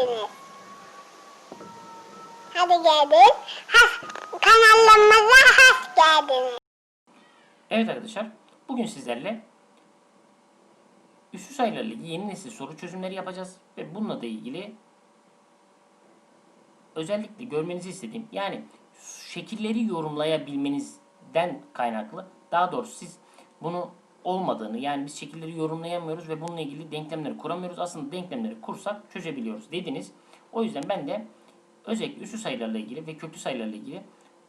geldiniz. Hadi gelin. Has, kanalımıza hoş geldiniz. Evet arkadaşlar, bugün sizlerle üssü sayılarla yeni nesil soru çözümleri yapacağız ve bununla da ilgili özellikle görmenizi istediğim yani şekilleri yorumlayabilmenizden kaynaklı daha doğrusu siz bunu olmadığını yani biz şekilleri yorumlayamıyoruz ve bununla ilgili denklemleri kuramıyoruz. Aslında denklemleri kursak çözebiliyoruz dediniz. O yüzden ben de özellikle üssü sayılarla ilgili ve köklü sayılarla ilgili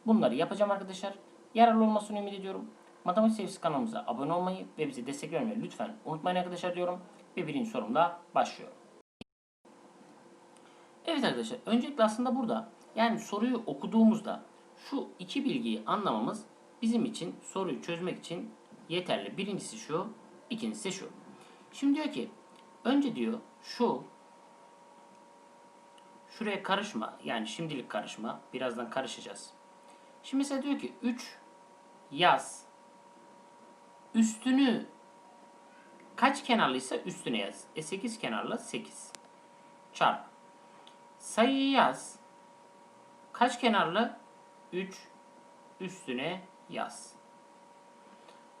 bunları yapacağım arkadaşlar. Yararlı olmasını ümit ediyorum. Matematik Sevgisi kanalımıza abone olmayı ve bize destek vermeyi lütfen unutmayın arkadaşlar diyorum. Ve birinci sorumla başlıyorum. Evet arkadaşlar öncelikle aslında burada yani soruyu okuduğumuzda şu iki bilgiyi anlamamız bizim için soruyu çözmek için yeterli. Birincisi şu, ikincisi şu. Şimdi diyor ki önce diyor şu şuraya karışma yani şimdilik karışma birazdan karışacağız. Şimdi mesela diyor ki 3 yaz üstünü kaç kenarlıysa üstüne yaz. E 8 kenarlı 8 çarp. Sayıyı yaz. Kaç kenarlı? 3 üstüne yaz.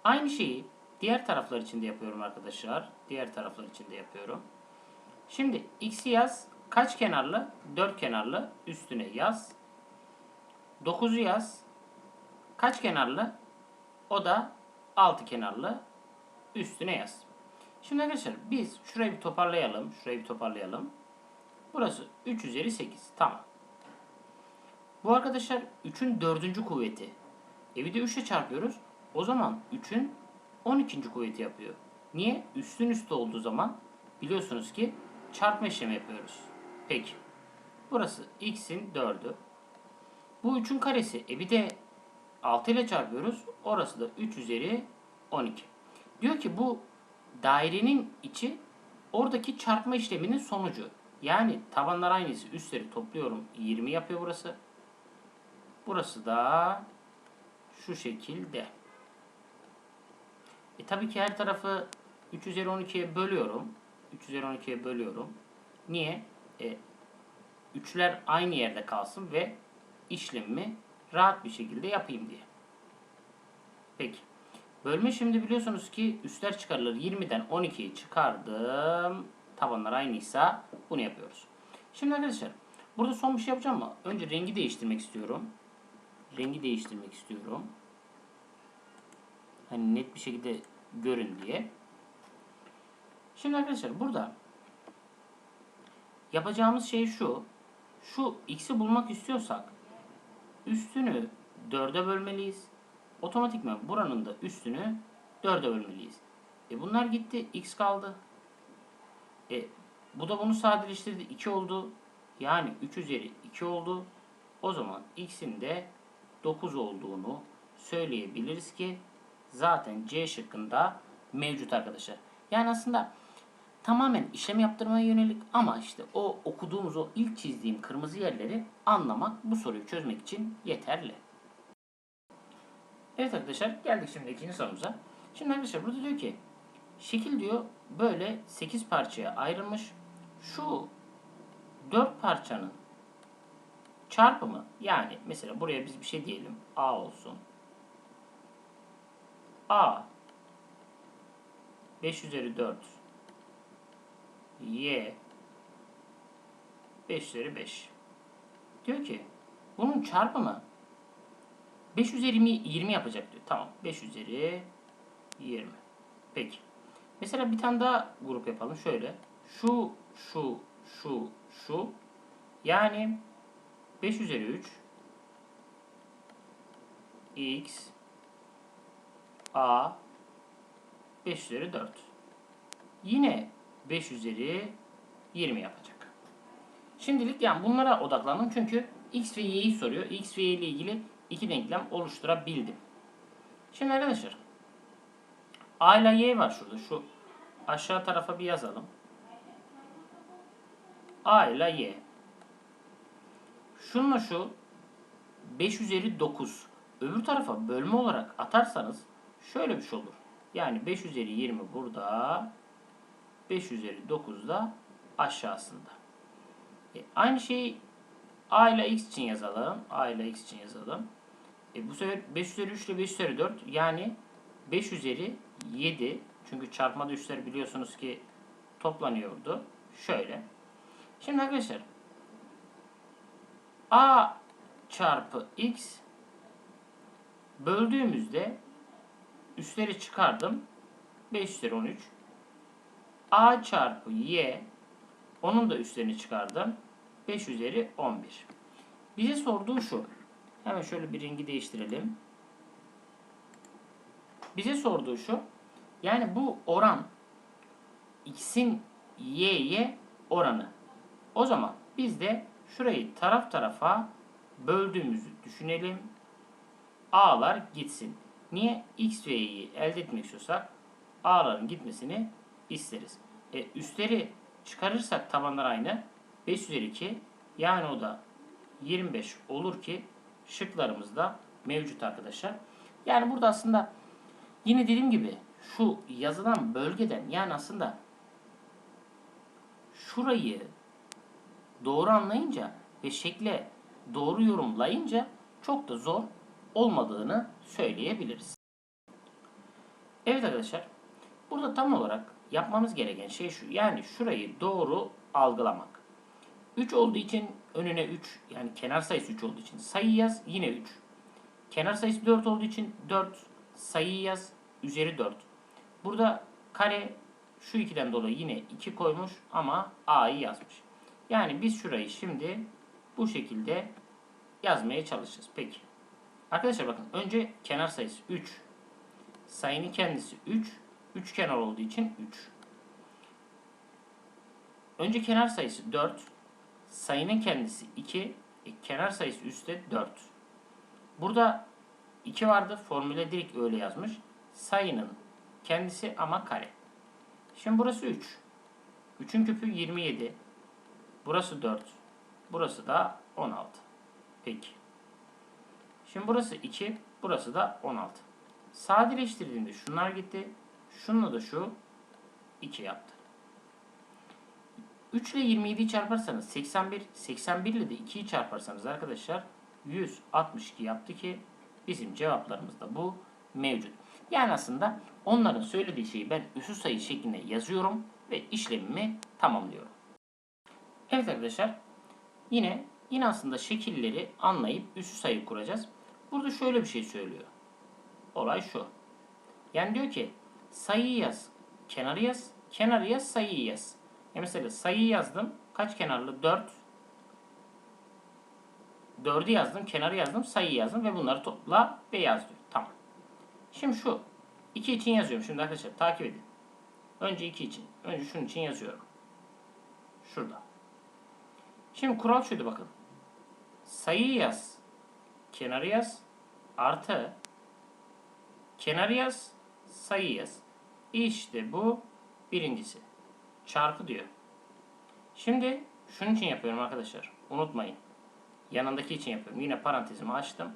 Aynı şeyi diğer taraflar için de yapıyorum arkadaşlar. Diğer taraflar için de yapıyorum. Şimdi x'i yaz. Kaç kenarlı? 4 kenarlı üstüne yaz. 9'u yaz. Kaç kenarlı? O da 6 kenarlı üstüne yaz. Şimdi arkadaşlar biz şurayı bir toparlayalım. Şurayı bir toparlayalım. Burası 3 üzeri 8. Tamam. Bu arkadaşlar 3'ün 4. kuvveti. E bir de 3 ile çarpıyoruz. O zaman 3'ün 12. kuvveti yapıyor. Niye? Üstün üstü olduğu zaman biliyorsunuz ki çarpma işlemi yapıyoruz. Peki. Burası x'in 4'ü. Bu 3'ün karesi. E bir de 6 ile çarpıyoruz. Orası da 3 üzeri 12. Diyor ki bu dairenin içi oradaki çarpma işleminin sonucu. Yani tabanlar aynısı. Üstleri topluyorum. 20 yapıyor burası. Burası da şu şekilde. E tabii ki her tarafı 3 üzeri 12'ye bölüyorum. 3 üzeri 12'ye bölüyorum. Niye? E, üçler aynı yerde kalsın ve işlemimi rahat bir şekilde yapayım diye. Peki. Bölme şimdi biliyorsunuz ki üstler çıkarılır. 20'den 12'yi çıkardım. Tabanlar aynıysa bunu yapıyoruz. Şimdi arkadaşlar burada son bir şey yapacağım ama önce rengi değiştirmek istiyorum. Rengi değiştirmek istiyorum. Hani net bir şekilde görün diye. Şimdi arkadaşlar burada yapacağımız şey şu. Şu x'i bulmak istiyorsak üstünü 4'e bölmeliyiz. Otomatikman buranın da üstünü 4'e bölmeliyiz. E bunlar gitti. X kaldı. E bu da bunu sadeleştirdi. 2 oldu. Yani 3 üzeri 2 oldu. O zaman x'in de 9 olduğunu söyleyebiliriz ki zaten C şıkkında mevcut arkadaşlar. Yani aslında tamamen işlem yaptırmaya yönelik ama işte o okuduğumuz o ilk çizdiğim kırmızı yerleri anlamak bu soruyu çözmek için yeterli. Evet arkadaşlar geldik şimdi ikinci sorumuza. Şimdi arkadaşlar burada diyor ki şekil diyor böyle 8 parçaya ayrılmış. Şu 4 parçanın çarpımı yani mesela buraya biz bir şey diyelim A olsun. A 5 üzeri 4 Y 5 üzeri 5 diyor ki bunun çarpımı 5 üzeri 20, 20 yapacak diyor. Tamam. 5 üzeri 20. Peki. Mesela bir tane daha grup yapalım. Şöyle. Şu, şu, şu, şu. Yani 5 üzeri 3 x a 5 üzeri 4. Yine 5 üzeri 20 yapacak. Şimdilik yani bunlara odaklandım çünkü x ve y'yi soruyor. x ve y ile ilgili iki denklem oluşturabildim. Şimdi arkadaşlar A ile Y var şurada. Şu aşağı tarafa bir yazalım. A ile Y. Şununla şu 5 üzeri 9. Öbür tarafa bölme olarak atarsanız şöyle bir şey olur. Yani 5 üzeri 20 burada. 5 üzeri 9 da aşağısında. E, aynı şeyi a ile x için yazalım. a ile x için yazalım. E, bu sefer 5 üzeri 3 ile 5 üzeri 4 yani 5 üzeri 7 çünkü çarpmada üstler biliyorsunuz ki toplanıyordu. Şöyle. Şimdi arkadaşlar a çarpı x böldüğümüzde üstleri çıkardım. 5 üzeri 13 a çarpı y onun da üstlerini çıkardım. 5 üzeri 11. Bize sorduğu şu. Hemen şöyle bir rengi değiştirelim. Bize sorduğu şu. Yani bu oran x'in y'ye oranı. O zaman biz de şurayı taraf tarafa böldüğümüzü düşünelim. A'lar gitsin. Niye? X ve Y'yi elde etmek istiyorsak A'ların gitmesini isteriz. E, üstleri çıkarırsak tabanlar aynı. 5 üzeri 2 yani o da 25 olur ki şıklarımızda mevcut arkadaşlar. Yani burada aslında yine dediğim gibi şu yazılan bölgeden yani aslında şurayı doğru anlayınca ve şekle doğru yorumlayınca çok da zor olmadığını söyleyebiliriz. Evet arkadaşlar burada tam olarak yapmamız gereken şey şu. Yani şurayı doğru algılamak. 3 olduğu için önüne 3 yani kenar sayısı 3 olduğu için sayı yaz yine 3. Kenar sayısı 4 olduğu için 4 sayı yaz üzeri 4. Burada kare şu ikiden dolayı yine 2 koymuş ama a'yı yazmış. Yani biz şurayı şimdi bu şekilde yazmaya çalışacağız. Peki. Arkadaşlar bakın önce kenar sayısı 3. Sayının kendisi 3. 3 kenar olduğu için 3. Önce kenar sayısı 4. Sayının kendisi 2. E, kenar sayısı üstte 4. Burada 2 vardı. Formüle direkt öyle yazmış. Sayının kendisi ama kare. Şimdi burası 3. 3'ün küpü 27. Burası 4. Burası da 16. Peki. Şimdi burası 2. Burası da 16. Sadeleştirdiğimde şunlar gitti. Şununla da şu 2 yaptı. 3 ile 27'yi çarparsanız 81, 81 ile de 2'yi çarparsanız arkadaşlar 162 yaptı ki bizim cevaplarımızda bu mevcut. Yani aslında onların söylediği şeyi ben üssü sayı şeklinde yazıyorum ve işlemimi tamamlıyorum. Evet arkadaşlar yine yine aslında şekilleri anlayıp üssü sayı kuracağız. Burada şöyle bir şey söylüyor. Olay şu. Yani diyor ki sayıyı yaz, kenarı yaz, kenarı yaz, sayıyı yaz. Ya mesela sayıyı yazdım. Kaç kenarlı? 4. 4'ü yazdım, kenarı yazdım, sayıyı yazdım ve bunları topla ve yaz diyor. Tamam. Şimdi şu 2 için yazıyorum. Şimdi arkadaşlar takip edin. Önce 2 için. Önce şunun için yazıyorum. Şurada. Şimdi kural şuydu bakın. Sayıyı yaz. Kenarı yaz. Artı. Kenarı yaz. Sayı yaz. İşte bu birincisi. Çarpı diyor. Şimdi şunun için yapıyorum arkadaşlar. Unutmayın. Yanındaki için yapıyorum. Yine parantezimi açtım.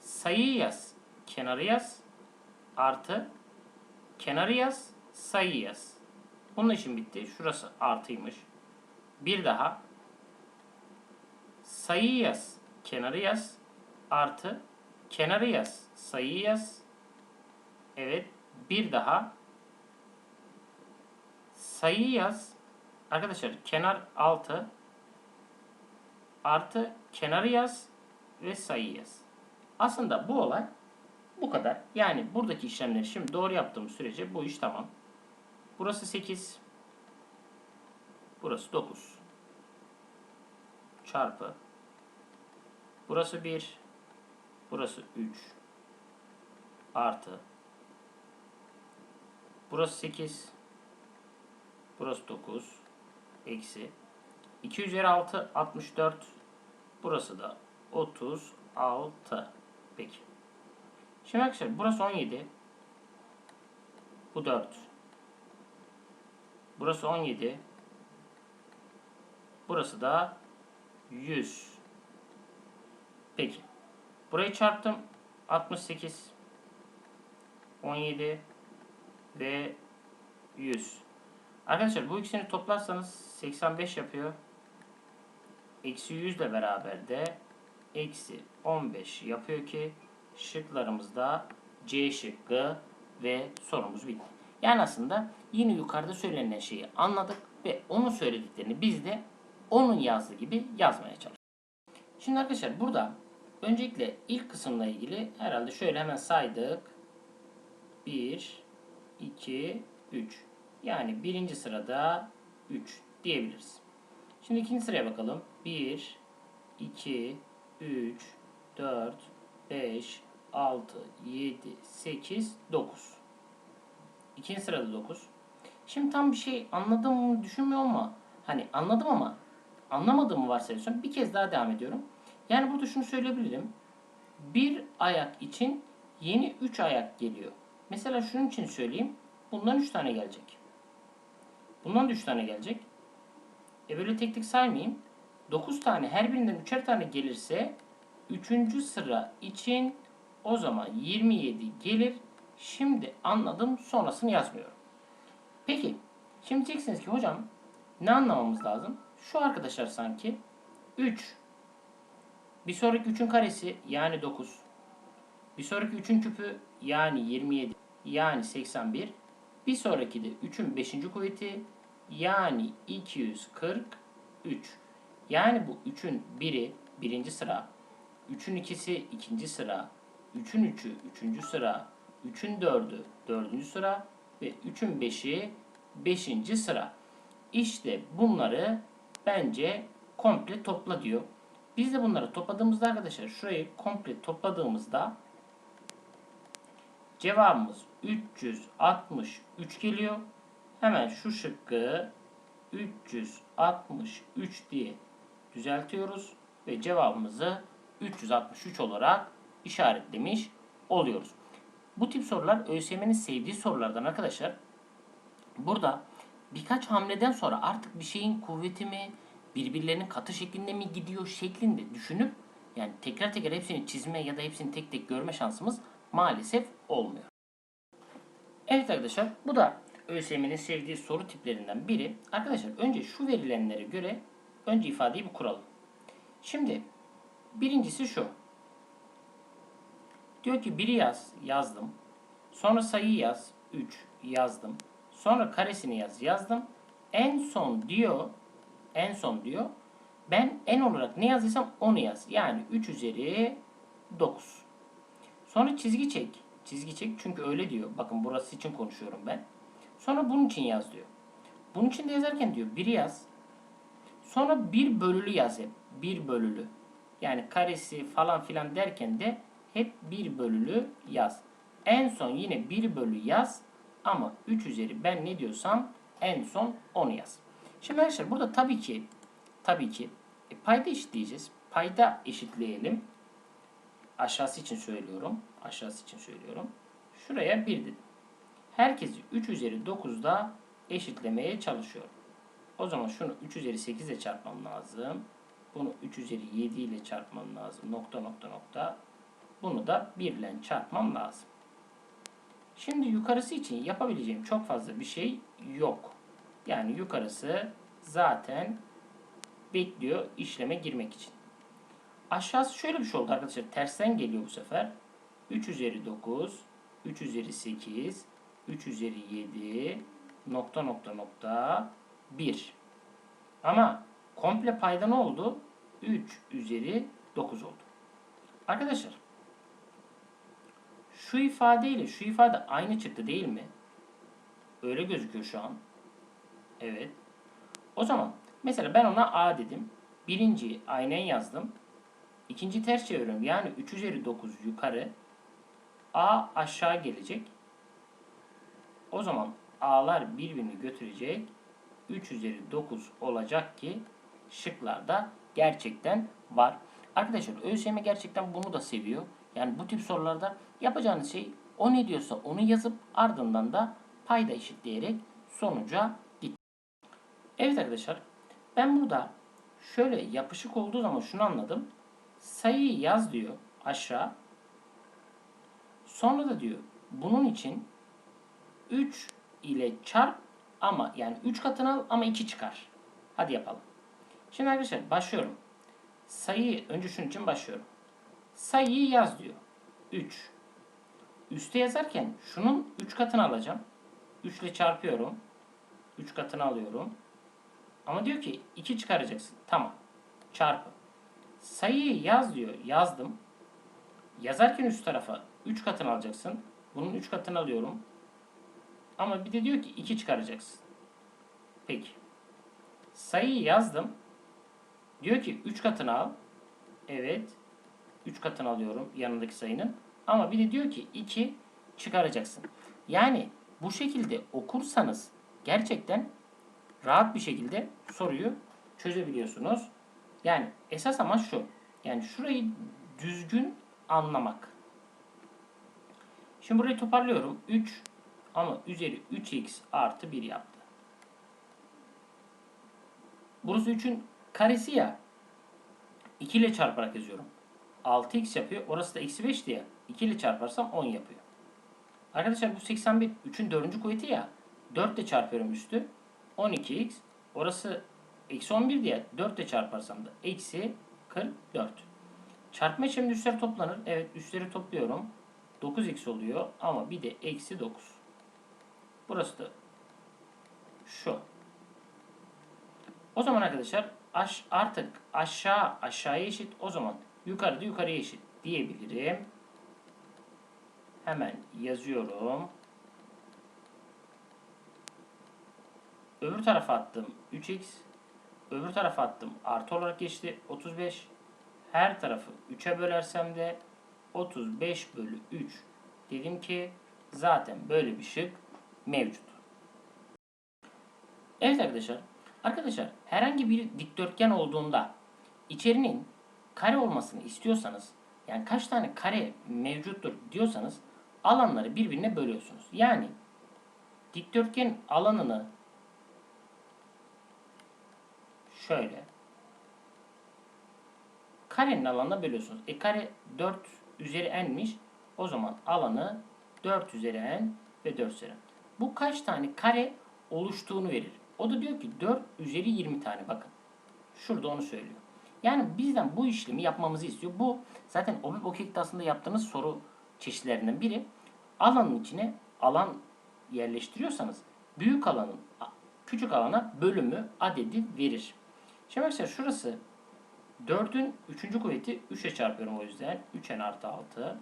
Sayıyı yaz. Kenarı yaz. Artı. Kenarı yaz. Sayı yaz. Bunun için bitti. Şurası artıymış. Bir daha. Sayıyı yaz. Kenarı yaz. Artı. Kenarı yaz. Sayıyı yaz. Evet. Bir daha. Sayıyı yaz. Arkadaşlar kenar 6 artı kenarı yaz ve sayı yaz. Aslında bu olay bu kadar. Yani buradaki işlemleri şimdi doğru yaptığım sürece bu iş tamam. Burası 8. Burası 9. Çarpı. Burası 1. Burası 3. Artı. Burası 8. Burası 9. Eksi. 2 üzeri 6 64. Burası da 36. Peki. Şimdi arkadaşlar burası 17. Bu 4. Burası 17. Burası da 100. Peki. Burayı çarptım. 68. 17 ve 100. Arkadaşlar bu ikisini toplarsanız 85 yapıyor. eksi 100 ile beraber de eksi 15 yapıyor ki şıklarımızda C şıkkı ve sorumuz bitti. Yani aslında yine yukarıda söylenen şeyi anladık ve onun söylediklerini biz de onun yazdığı gibi yazmaya çalıştık. Şimdi arkadaşlar burada öncelikle ilk kısımla ilgili herhalde şöyle hemen saydık. 1, 2, 3. Yani birinci sırada 3 diyebiliriz. Şimdi ikinci sıraya bakalım. 1, 2, 3, 4, 5, 6, 7, 8, 9. İkinci sırada 9. Şimdi tam bir şey anladığımı düşünmüyorum ama hani anladım ama anlamadığımı varsayıyorsam bir kez daha devam ediyorum. Yani burada şunu söyleyebilirim. Bir ayak için yeni 3 ayak geliyor. Mesela şunun için söyleyeyim. Bundan 3 tane gelecek. Bundan da 3 tane gelecek. E böyle tek tek saymayayım. 9 tane her birinden 3'er tane gelirse 3. sıra için o zaman 27 gelir. Şimdi anladım sonrasını yazmıyorum. Peki şimdi diyeceksiniz ki hocam ne anlamamız lazım? Şu arkadaşlar sanki 3 bir sonraki 3'ün karesi yani 9 bir sonraki 3'ün küpü yani 27 yani 81 bir sonraki de 3'ün 5. kuvveti yani 243 yani bu 3'ün biri birinci sıra 3'ün ikisi ikinci sıra 3'ün 3'ü üçüncü sıra 3'ün 4'ü dördüncü sıra ve 3'ün 5'i beşinci sıra. İşte bunları bence komple topla diyor. Biz de bunları topladığımızda arkadaşlar şurayı komple topladığımızda cevabımız 363 geliyor. Hemen şu şıkkı 363 diye düzeltiyoruz ve cevabımızı 363 olarak işaretlemiş oluyoruz. Bu tip sorular ÖSYM'nin sevdiği sorulardan arkadaşlar. Burada birkaç hamleden sonra artık bir şeyin kuvveti mi, birbirlerinin katı şeklinde mi gidiyor şeklinde düşünüp yani tekrar tekrar hepsini çizme ya da hepsini tek tek görme şansımız maalesef olmuyor. Evet arkadaşlar bu da ÖSYM'nin sevdiği soru tiplerinden biri. Arkadaşlar önce şu verilenlere göre önce ifadeyi bir kuralım. Şimdi birincisi şu. Diyor ki biri yaz, yazdım. Sonra sayıyı yaz, 3 yazdım. Sonra karesini yaz, yazdım. En son diyor, en son diyor. Ben en olarak ne yazdıysam onu yaz. Yani 3 üzeri 9. Sonra çizgi çek. Çizgi çek çünkü öyle diyor. Bakın burası için konuşuyorum ben. Sonra bunun için yaz diyor. Bunun için de yazarken diyor biri yaz. Sonra bir bölülü yaz hep. Bir bölülü. Yani karesi falan filan derken de hep bir bölülü yaz. En son yine bir bölü yaz ama 3 üzeri ben ne diyorsam en son onu yaz. Şimdi arkadaşlar burada tabii ki tabii ki e, payda eşitleyeceğiz. Payda eşitleyelim. Aşağısı için söylüyorum. Aşağısı için söylüyorum. Şuraya 1 dedim. Herkesi 3 üzeri 9'da eşitlemeye çalışıyorum. O zaman şunu 3 üzeri 8 ile çarpmam lazım. Bunu 3 üzeri 7 ile çarpmam lazım. Nokta nokta nokta. Bunu da 1 ile çarpmam lazım. Şimdi yukarısı için yapabileceğim çok fazla bir şey yok. Yani yukarısı zaten bekliyor işleme girmek için. Aşağısı şöyle bir şey oldu arkadaşlar. Tersten geliyor bu sefer. 3 üzeri 9, 3 üzeri 8, 3 üzeri 7, nokta nokta nokta 1. Ama komple payda ne oldu? 3 üzeri 9 oldu. Arkadaşlar şu ifade ile şu ifade aynı çıktı değil mi? Öyle gözüküyor şu an. Evet. O zaman mesela ben ona A dedim. Birinciyi aynen yazdım. İkinci ters çeviriyorum. Yani 3 üzeri 9 yukarı. A aşağı gelecek. O zaman A'lar birbirini götürecek. 3 üzeri 9 olacak ki şıklarda gerçekten var. Arkadaşlar ÖSYM gerçekten bunu da seviyor. Yani bu tip sorularda yapacağınız şey o ne diyorsa onu yazıp ardından da payda eşitleyerek sonuca. Evet arkadaşlar ben burada şöyle yapışık olduğu zaman şunu anladım. Sayıyı yaz diyor aşağı. Sonra da diyor bunun için 3 ile çarp ama yani 3 katını al ama 2 çıkar. Hadi yapalım. Şimdi arkadaşlar başlıyorum. sayıyı önce şunun için başlıyorum. Sayıyı yaz diyor. 3. Üste yazarken şunun 3 katını alacağım. 3 ile çarpıyorum. 3 katını alıyorum. Ama diyor ki 2 çıkaracaksın. Tamam. Çarpı. Sayıyı yaz diyor. Yazdım. Yazarken üst tarafa 3 katını alacaksın. Bunun 3 katını alıyorum. Ama bir de diyor ki 2 çıkaracaksın. Peki. Sayıyı yazdım. Diyor ki 3 katını al. Evet. 3 katını alıyorum yanındaki sayının. Ama bir de diyor ki 2 çıkaracaksın. Yani bu şekilde okursanız gerçekten rahat bir şekilde soruyu çözebiliyorsunuz. Yani esas amaç şu. Yani şurayı düzgün anlamak. Şimdi burayı toparlıyorum. 3 ama üzeri 3x artı 1 yaptı. Burası 3'ün karesi ya. 2 ile çarparak yazıyorum. 6x yapıyor. Orası da eksi 5 diye. 2 ile çarparsam 10 yapıyor. Arkadaşlar bu 81 3'ün 4. kuvveti ya. 4 ile çarpıyorum üstü. 12x. Orası eksi 11 diye. 4 ile çarparsam da eksi 44. Çarpma işleminde üstleri toplanır. Evet üstleri topluyorum. 9x oluyor ama bir de eksi 9. Burası da şu. O zaman arkadaşlar aş, artık aşağı aşağıya eşit o zaman yukarıda yukarıya eşit diyebilirim. Hemen yazıyorum. Öbür tarafa attım 3x. Öbür tarafa attım artı olarak geçti 35. Her tarafı 3'e bölersem de 35 bölü 3. Dedim ki zaten böyle bir şık mevcut. Evet arkadaşlar. Arkadaşlar herhangi bir dikdörtgen olduğunda içerinin kare olmasını istiyorsanız yani kaç tane kare mevcuttur diyorsanız alanları birbirine bölüyorsunuz. Yani dikdörtgen alanını şöyle karenin alanına bölüyorsunuz. E kare 4 üzeri n'miş. O zaman alanı 4 üzeri n ve 4 üzeri n. Bu kaç tane kare oluştuğunu verir. O da diyor ki 4 üzeri 20 tane bakın. Şurada onu söylüyor. Yani bizden bu işlemi yapmamızı istiyor. Bu zaten OBİP OKEK'te aslında yaptığınız soru çeşitlerinden biri. Alanın içine alan yerleştiriyorsanız büyük alanın küçük alana bölümü adedi verir. Şimdi arkadaşlar şurası 4'ün 3. kuvveti 3'e çarpıyorum o yüzden. 3n artı 6.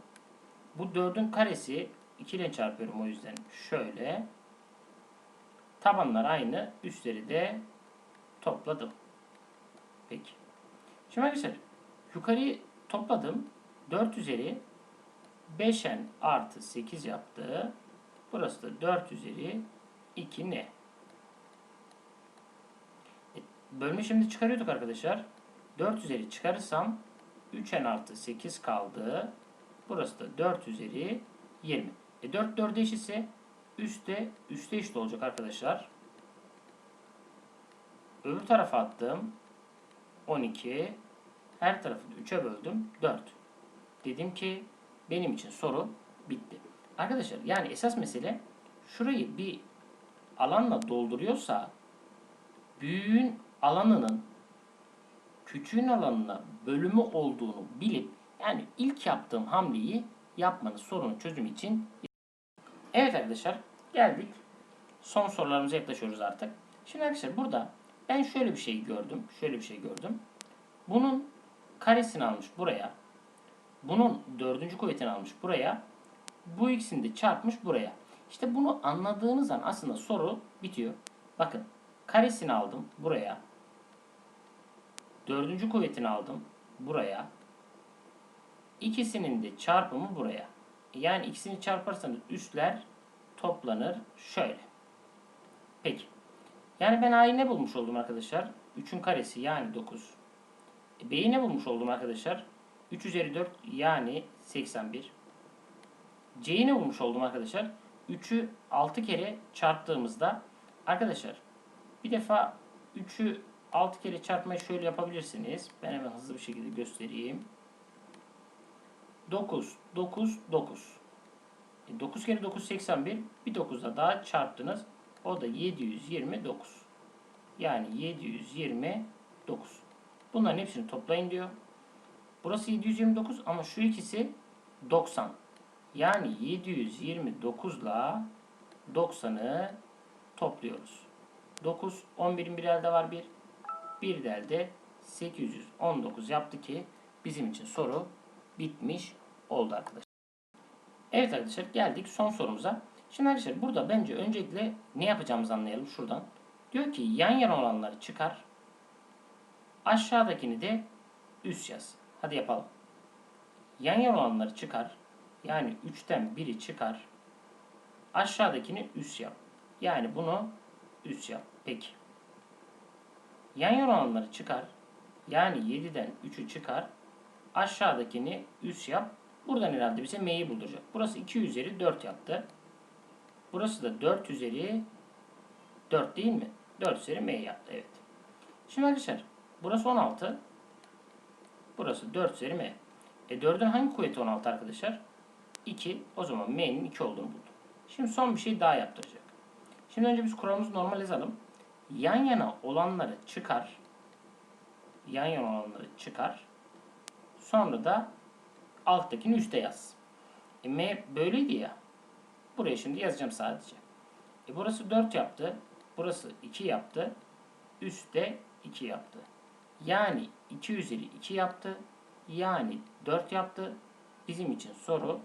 Bu 4'ün karesi 2 ile çarpıyorum o yüzden şöyle. Tabanlar aynı. Üstleri de topladım. Peki. Şimdi arkadaşlar yukarıyı topladım. 4 üzeri 5n artı 8 yaptı. Burası da 4 üzeri 2 ne? Bölme şimdi çıkarıyorduk arkadaşlar. 4 üzeri çıkarırsam 3n artı 8 kaldı. Burası da 4 üzeri 20. E 4 4 eşitse üstte üstte eşit olacak arkadaşlar. Öbür tarafa attım. 12. Her tarafı 3'e böldüm. 4. Dedim ki benim için soru bitti. Arkadaşlar yani esas mesele şurayı bir alanla dolduruyorsa büyüğün alanının küçüğün alanına bölümü olduğunu bilip yani ilk yaptığım hamleyi yapmanız sorunun çözümü için Evet arkadaşlar geldik. Son sorularımıza yaklaşıyoruz artık. Şimdi arkadaşlar burada ben şöyle bir şey gördüm. Şöyle bir şey gördüm. Bunun karesini almış buraya. Bunun dördüncü kuvvetini almış buraya. Bu ikisini de çarpmış buraya. İşte bunu anladığınız an aslında soru bitiyor. Bakın karesini aldım buraya. Dördüncü kuvvetini aldım buraya. İkisinin de çarpımı buraya. Yani ikisini çarparsanız üstler toplanır şöyle. Peki. Yani ben A'yı ne bulmuş oldum arkadaşlar? 3'ün karesi yani 9. E, B'yi ne bulmuş oldum arkadaşlar? 3 üzeri 4 yani 81. C'yi ne bulmuş oldum arkadaşlar? 3'ü 6 kere çarptığımızda arkadaşlar bir defa 3'ü 6 kere çarpmayı şöyle yapabilirsiniz. Ben hemen hızlı bir şekilde göstereyim. 9, 9, 9. E 9 kere 9 81. Bir 9'da daha çarptınız. O da 729. Yani 729. Bunların hepsini toplayın diyor. Burası 729 ama şu ikisi 90. Yani 729 ile 90'ı topluyoruz. 9, 11'in bir elde var 1. Bir de elde 819 yaptı ki bizim için soru bitmiş oldu arkadaşlar. Evet arkadaşlar geldik son sorumuza. Şimdi arkadaşlar burada bence öncelikle ne yapacağımızı anlayalım şuradan. Diyor ki yan yana olanları çıkar. Aşağıdakini de üst yaz. Hadi yapalım. Yan yana olanları çıkar. Yani 3'ten biri çıkar. Aşağıdakini üst yap. Yani bunu üst yap. Peki. Yan yana olanları çıkar. Yani 7'den 3'ü çıkar. Aşağıdakini üst yap. Buradan herhalde bize m'yi bulduracak. Burası 2 üzeri 4 yaptı. Burası da 4 üzeri 4 değil mi? 4 üzeri m yaptı. Evet. Şimdi arkadaşlar burası 16. Burası 4 üzeri m. E 4'ün hangi kuvveti 16 arkadaşlar? 2. O zaman m'nin 2 olduğunu buldum. Şimdi son bir şey daha yaptıracak. Şimdi önce biz kuralımızı normal yazalım. Yan yana olanları çıkar. Yan yana olanları çıkar. Sonra da alttakini üste yaz. E, M böyleydi ya. Buraya şimdi yazacağım sadece. E, burası 4 yaptı. Burası 2 yaptı. Üstte 2 yaptı. Yani 2 üzeri 2 yaptı. Yani 4 yaptı. Bizim için soru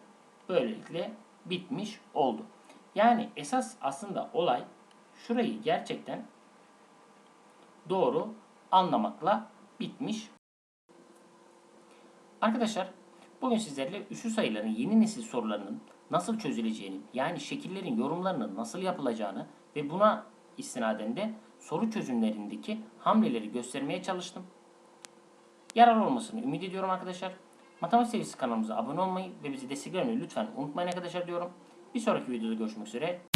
böylelikle bitmiş oldu. Yani esas aslında olay şurayı gerçekten doğru anlamakla bitmiş. Arkadaşlar bugün sizlerle üslü sayıların yeni nesil sorularının nasıl çözüleceğini yani şekillerin yorumlarının nasıl yapılacağını ve buna istinaden de soru çözümlerindeki hamleleri göstermeye çalıştım. Yararlı olmasını ümit ediyorum arkadaşlar. Matematik Seviyesi kanalımıza abone olmayı ve bizi desteklemeyi lütfen unutmayın arkadaşlar diyorum. Bir sonraki videoda görüşmek üzere.